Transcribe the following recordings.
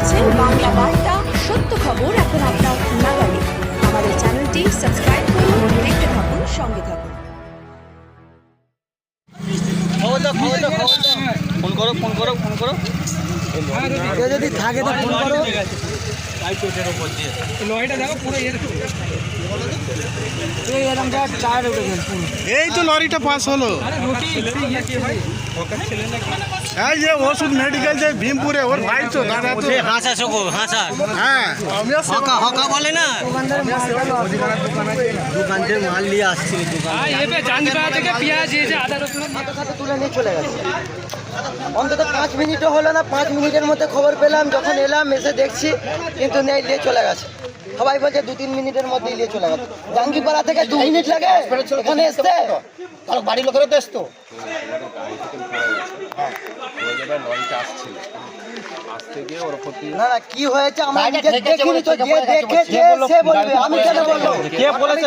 দেখছেন বাংলা বার্তা সত্য খবর এখন আপনার নাগালে। আমাদের চ্যানেলটি সাবস্ক্রাইব করুন দেখতে থাকুন সঙ্গে থাকুন। ফোন করো ফোন করো ফোন করো। যদি থাকে তো ফোন করো। এই পুরো। তো লরিটা পাস হলো। যে ওষুধ মেডিকেল যে ভীমপুরে ওর ভাই তো দাদা তো। হাসা শোকো হাসা হ্যাঁ। হকা হকা বলে না? দোকানদারের মালটা লস। দোকান থেকে মাল নিয়ে আসছিল দোকান সাথে সাথে তুলে নিয়ে চলে গেছে। অন্তত পাঁচ মিনিটও হলো না পাঁচ মিনিটের মধ্যে খবর পেলাম যখন এলাম এসে দেখছি কিন্তু নেই নিয়ে চলে গেছে। সবাই বলছে দু তিন মিনিটের মধ্যেই নিয়ে চলে গেছে। জাঙ্গিপাড়া থেকে দু মিনিট লাগে? এখানে এসতে বাড়ির লোকেরা তো এসতো। না না কি হয়েছে আমরা নিজে দেখিনি তো। যে দেখেছে সে বলবে। আমি কেন বলব? কে বলেছে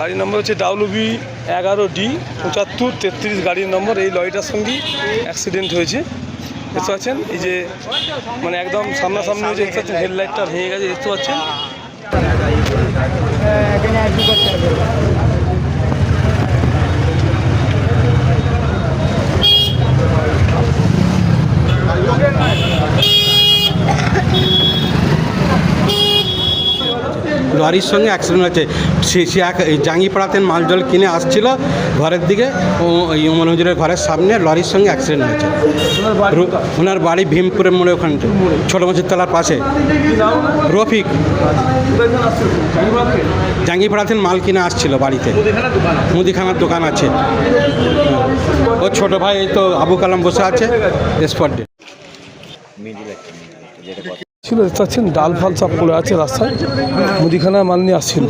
গাড়ির নম্বর হচ্ছে ডাব্লু বি এগারো ডি পঁচাত্তর তেত্রিশ গাড়ির নম্বর এই লরিটার সঙ্গেই অ্যাক্সিডেন্ট হয়েছে। দেখতে পাচ্ছেন, এই যে মানে একদম সামনাসামনি হয়েছে, দেখতে পাচ্ছেন হেডলাইটটা ভেঙে গেছে, দেখতে পাচ্ছেন। লরির সঙ্গে অ্যাক্সিডেন্ট হয়েছে। সে সে এক জাঙ্গিপাড়াতে মাল জল কিনে আসছিল ঘরের দিকে। ও উমর হুজুরের ঘরের সামনে লরির সঙ্গে অ্যাক্সিডেন্ট হয়েছে। ওনার বাড়ি ভীমপুরের মোড়ে ওখানে, ছোটো মসজিদ তলার পাশে। রফিক। জাঙ্গিপাড়াতে মাল কিনে আসছিল বাড়িতে। মুদিখানার দোকান আছে। ও ছোট ভাই, এই তো আবু কালাম বসে আছে। স্পটে ছিল দেখতে পাচ্ছেন ডাল ফাল সব পড়ে আছে রাস্তায় মুদিখানা মাল নিয়ে আসছিল।